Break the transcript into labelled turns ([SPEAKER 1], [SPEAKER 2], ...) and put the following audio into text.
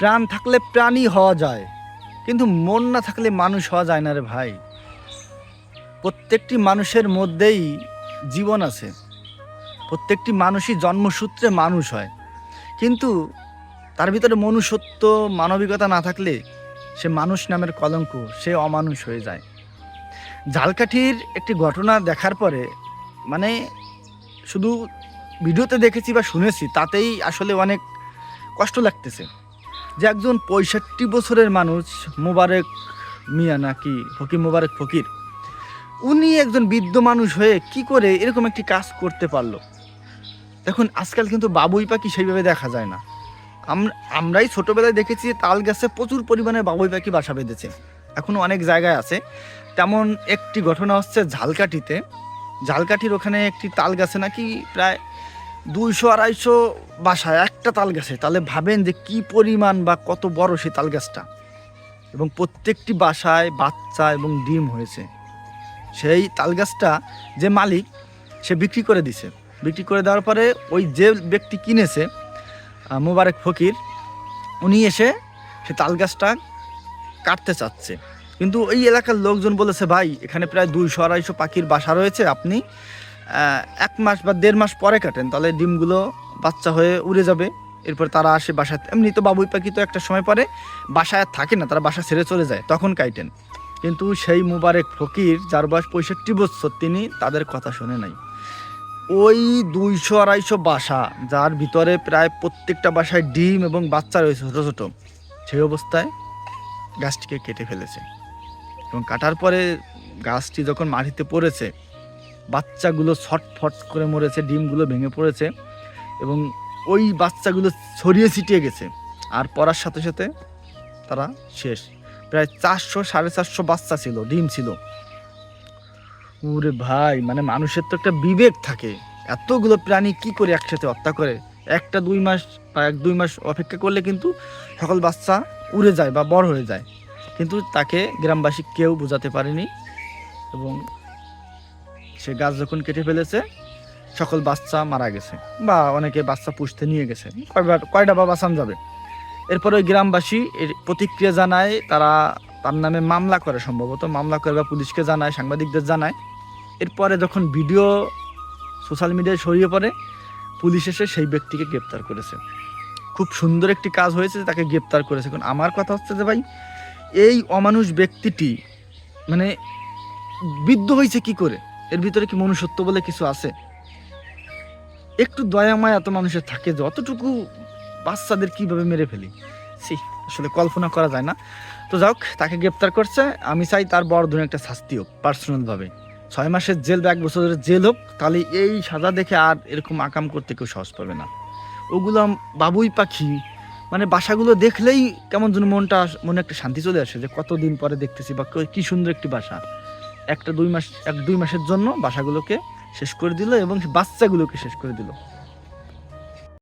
[SPEAKER 1] প্রাণ থাকলে প্রাণী হওয়া যায়, কিন্তু মন না থাকলে মানুষ হওয়া যায় না রে ভাই। প্রত্যেকটি মানুষের মধ্যেই জীবন আছে। প্রত্যেকটি মানুষই জন্মসূত্রে মানুষ হয়। কিন্তু তার ভিতরে মনুষ্যত্ব, মানবিকতা না থাকলে সে মানুষ নামের কলঙ্ক, সে অমানুষ হয়ে যায়। জালকাঠির একটি ঘটনা দেখার পরে মানে শুধু ভিডিওতে দেখেছি বা শুনেছি, তাতেই আসলে অনেক কষ্ট লাগতেছে। যে একজন পঁয়ষট্টি বছরের মানুষ মোবারক মিয়া নাকি ফকির, মোবারক ফকির, উনি একজন বৃদ্ধ মানুষ হয়ে কি করে এরকম একটি কাজ করতে পারল? দেখুন, আজকাল কিন্তু বাবুই পাখি সেইভাবে দেখা যায় না। আমরাই ছোটোবেলায় দেখেছি তাল গাছে প্রচুর পরিমাণে বাবুই পাখি বাসা বেঁধেছে। এখনও অনেক জায়গায় আছে। তেমন একটি ঘটনা হচ্ছে ঝালকাঠিতে। ঝালকাঠির ওখানে একটি তাল গাছে নাকি প্রায় দুইশো, আড়াইশো বাসা একটা তাল গাছে, তাহলে ভাবেন যে কি পরিমাণ বা কত বড় সেই তাল গাছটা। এবং প্রত্যেকটি বাসায় বাচ্চা এবং ডিম হয়েছে। সেই তাল গাছটা যে মালিক, সে বিক্রি করে দিছে। বিক্রি করে দেওয়ার পরে ওই যে ব্যক্তি কিনেছে মোবারক ফকির, উনি এসে সে তাল গাছটা কাটতে চাচ্ছে। কিন্তু ওই এলাকার লোকজন বলেছে, ভাই, এখানে প্রায় দুইশো, আড়াইশো পাখির বাসা রয়েছে, আপনি এক মাস বা দেড় মাস পরে কাটেন, তাহলে ডিমগুলো বাচ্চা হয়ে উড়ে যাবে। এরপর তারা আসে বাসায়। এমনি তো বাবুই পাখি তো একটা সময় পরে বাসায় আর থাকে না, তারা বাসা ছেড়ে চলে যায়, তখন কাইটেন কিন্তু সেই মুবারক ফকির, যার বয়স পঁয়ষট্টি বছর, তিনি তাদের কথা শুনে নাই। ওই দুইশো আড়াইশো বাসা, যার ভিতরে প্রায় প্রত্যেকটা বাসায় ডিম এবং বাচ্চা রয়েছে ছোটো ছোটো, সেই অবস্থায় গাছটিকে কেটে ফেলেছে। এবং কাটার পরে গাছটি যখন মাটিতে পড়েছে বাচ্চাগুলো ছটফট করে মরেছে, ডিমগুলো ভেঙে পড়েছে এবং ওই বাচ্চাগুলো ছড়িয়ে ছিটিয়ে গেছে। আর পড়ার সাথে সাথে তারা শেষ। প্রায় চারশো, সাড়ে চারশো বাচ্চা ছিল, ডিম ছিল। ওরে ভাই মানে মানুষের তো একটা বিবেক থাকে। এতগুলো প্রাণী কি করে একসাথে হত্যা করে? একটা দুই মাস বা এক দুই মাস অপেক্ষা করলে কিন্তু সকল বাচ্চা উড়ে যায় বা বড় হয়ে যায়। কিন্তু তাকে গ্রামবাসী কেউ বোঝাতে পারেনি এবং সে গাছ যখন কেটে ফেলেছে, সকল বাচ্চা মারা গেছে বা অনেকে বাচ্চা পুষতে নিয়ে গেছে। কয়বার, কয়টা বা বাঁচান যাবে? এরপরে ওই গ্রামবাসী এর প্রতিক্রিয়া জানায়, তারা তার নামে মামলা করে সম্ভবত। মামলা করে বা পুলিশকে জানায়, সাংবাদিকদের জানায়। এরপরে যখন ভিডিও সোশ্যাল মিডিয়ায় ছড়িয়ে পড়ে, পুলিশ এসে সেই ব্যক্তিকে গ্রেপ্তার করেছে। খুব সুন্দর একটি কাজ হয়েছে তাকে গ্রেপ্তার করেছে। এখন আমার কথা হচ্ছে যে ভাই, এই অমানুষ ব্যক্তিটি মানে বিদ্ধ হয়েছে কি করে? এর ভিতরে কি মনুষ্যত্ব বলে কিছু আছে? একটু দয়া এত মানুষের থাকে যে অতটুকু বাচ্চাদের কীভাবে মেরে ফেলি? সি আসলে কল্পনা করা যায় না। তো যাক তাকে গ্রেপ্তার করছে। আমি চাই তার বড় ধরনের একটা শাস্তি হোক পার্সোনালভাবে ছয় মাসের জেল বা এক বছরের জেল হোক, তাহলে এই সাজা দেখে আর এরকম আকাম করতে কেউ সহজ পাবে না। ওগুলো বাবুই পাখি মানে বাসাগুলো দেখলেই কেমন যেন মনটা, মনে একটা শান্তি চলে আসে যে কতদিন পরে দেখতেছি বা কী সুন্দর একটি বাসা। একটা দুই মাস, এক দুই মাসের জন্য বাসাগুলোকে শেষ করে দিল এবং বাচ্চাগুলোকে শেষ করে দিল।